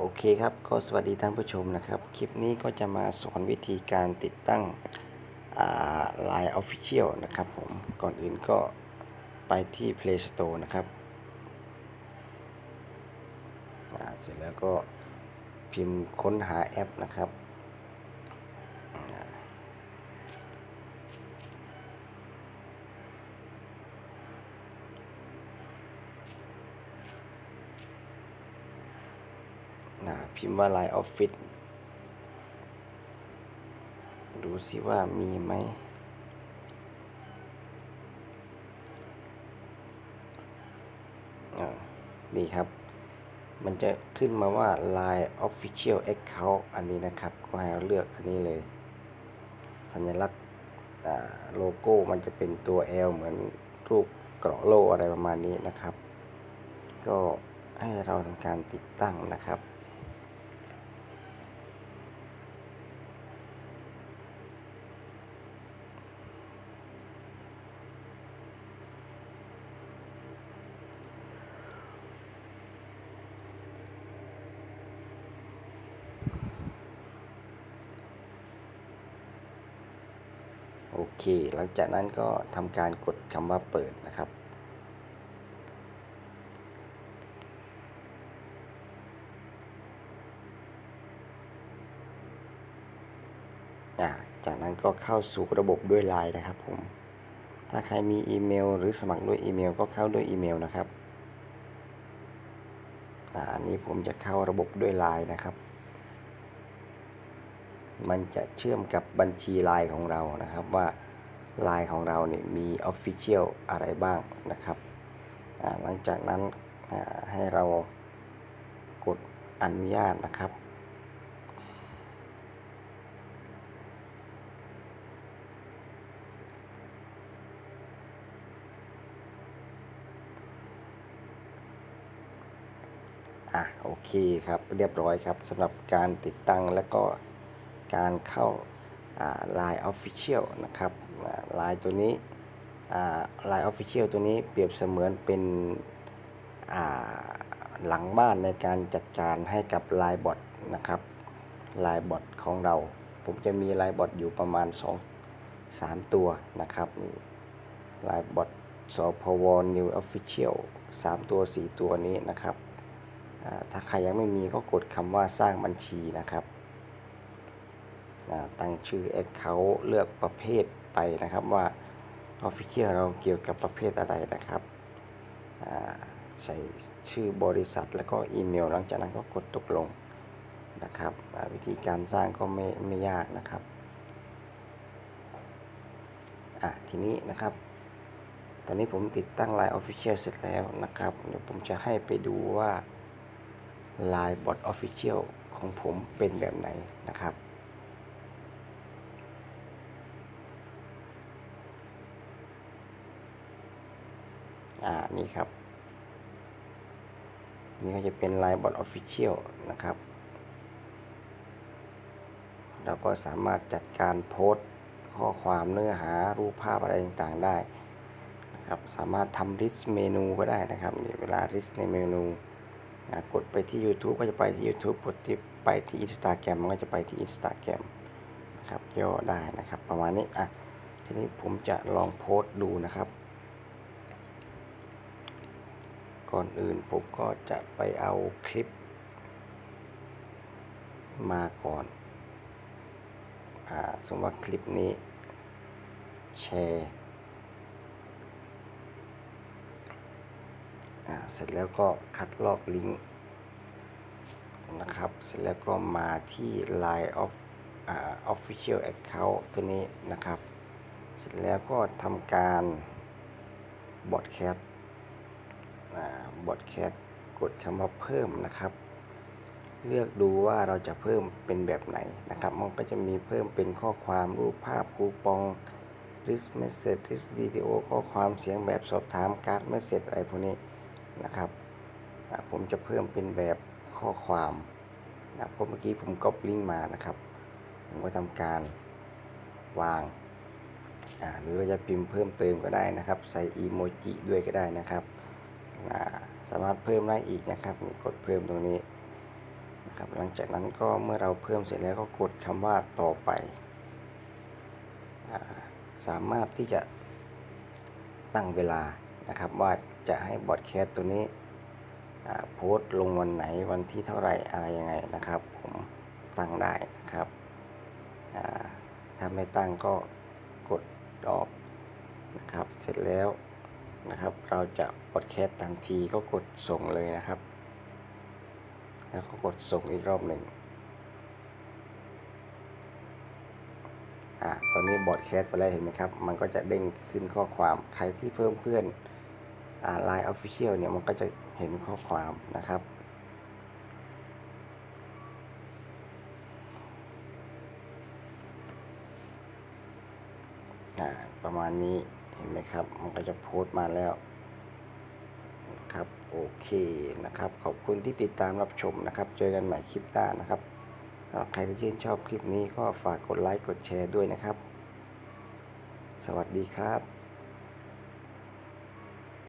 โอเคครับก็สวัสดีท่านผู้ชมนะครับ คลิปนี้ก็จะมาสอนวิธีการติดตั้งอ่า Line Official นะครับผมก่อนอื่นก็ไปที่ Play Store นะครับเสร็จแล้วก็พิมพ์ค้นหาแอปนะครับ อ่าพิมพ์ว่า Line Office ดูสิว่ามีไหมนี่ครับ มันจะขึ้นมาว่า Line Official Account อันนี้นะครับ ก็ให้เราเลือกอันนี้เลย สัญลักษณ์โลโก้มันจะเป็นตัว L เหมือนรูปเกราะโลอะไรประมาณนี้นะครับ ก็ให้เราทำการติดตั้งนะครับ โอเค หลังจากนั้นก็ทำการกดคำว่าเปิดนะครับอ่าจากนั้นก็เข้าสู่ระบบด้วยไลน์นะครับผม ถ้าใครมีอีเมล หรือสมัครด้วยอีเมล ก็เข้าด้วยอีเมลนะครับอ่าอันนี้ผมจะเข้าระบบด้วยไลน์นะครับ มันจะเชื่อมกับบัญชีไลน์ของเรานะครับว่าไลน์ของเราเนี่ยมี Official อะไรบ้างนะครับหลังจากนั้นให้เรากดอนุญาตนะครับ อะโอเคครับเรียบร้อยครับสำหรับการติดตั้งและก็ การเข้าอ่า Line Official นะครับอ่า Line ตัวนี้อ่า Line Official ตัวนี้เปรียบเสมือนเป็นหลังบ้านในการจัดการให้กับ Line Bot นะครับ Line Bot ของเรา ผมจะมี Line Bot อยู่ประมาณ 2 3 ตัวนะครับนี่ Line Bot สพว New Official 3 ตัว 4 ตัวนี้นะครับ ถ้าใครยังไม่มีก็กดคำว่าสร้างบัญชีนะครับ อ่าตั้งชื่อ Account เลือกประเภทไปนะครับว่า Official เราเกี่ยวกับประเภทอะไรนะครับใส่ชื่อบริษัทแล้วก็อีเมล หลังจากนั้นก็กดตกลงนะครับวิธีการสร้างก็ไม่ไม่ยากนะครับอะทีนี้นะครับ ตอนนี้ผมติดตั้ง Line Official เสร็จแล้วนะครับ เดี๋ยวผมจะให้ไปดูว่า Line Bot Official ของผมเป็นแบบไหนนะครับ อ่านี่ครับ นี่ก็จะเป็น Line Bot Official นะครับ เราก็สามารถจัดการโพสต์ข้อความเนื้อหารูปภาพอะไรต่างๆได้นะครับสามารถทำ list เมนูก็ได้นะครับเวลา list ในเมนูกดไปที่ YouTube ก็จะไปที่ YouTube กดที่ไปที่ Instagram มันก็จะไปที่ Instagram นะครับย่อได้นะครับ ประมาณนี้อะทีนี้ผมจะลองโพสต์ดูนะครับ ก่อนอื่นผมก็จะไปเอาคลิป มาก่อนอ่าสมมติว่าคลิปนี้ แชร์อ่าเสร็จแล้วก็คัดลอกลิงก์นะครับ เสร็จแล้วก็มาที่ Line of อ่า Official Account ตัวนี้นะครับ เสร็จแล้วก็ทำการบอดแคส บอดแคสกดคำว่าเพิ่มนะครับ เลือกดูว่าเราจะเพิ่มเป็นแบบไหนนะครับ มันก็จะมีเพิ่มเป็นข้อความรูปภาพคูปอง list message list วิดีโอข้อความเสียงแบบสอบถามการ์ด message อะไรพวกนี้นะครับ ผมจะเพิ่มเป็นแบบข้อความนะเพราะเมื่อกี้ผมก๊อปลิงก์มานะครับ ผมก็ทำการวางอ่าหรือเราจะพิมพ์เพิ่มเติมก็ได้นะครับ ใส่อีโมจิด้วยก็ได้นะครับ สามารถเพิ่มได้อีกนะครับนี่กดเพิ่มตรงนี้นะครับหลังจากนั้นก็เมื่อเราเพิ่มเสร็จแล้วก็กดคำว่าต่อไป สามารถที่จะตั้งเวลานะครับว่าจะให้บอดแคสต์ตัวนี้โพสต์ลงวันไหนวันที่เท่าไหร่อะไรยังไงนะครับ ผมตั้งได้นะครับถ้าไม่ตั้งก็กดออกนะครับ เสร็จแล้ว นะครับ เราจะบอดแคสต์ทันทีก็กดส่งเลยนะครับ แล้วก็กดส่งอีกรอบหนึ่งอ่าตอนนี้บอดแคสไปแล้วเห็นไหมครับ มันก็จะเด้งขึ้นข้อความใครที่เพิ่มเพื่อนอ่า Line Official เนี่ยมันก็จะเห็นข้อความนะครับประมาณนี้ เห็นไหมครับมันก็จะโพสต์มาแล้วครับโอเคนะครับ ขอบคุณที่ติดตามรับชมนะครับ เจอกันใหม่คลิปหน้านะครับสำหรับใครที่ชื่นชอบคลิปนี้ก็ฝากกดไลค์กดแชร์ด้วยนะครับ สวัสดีครับ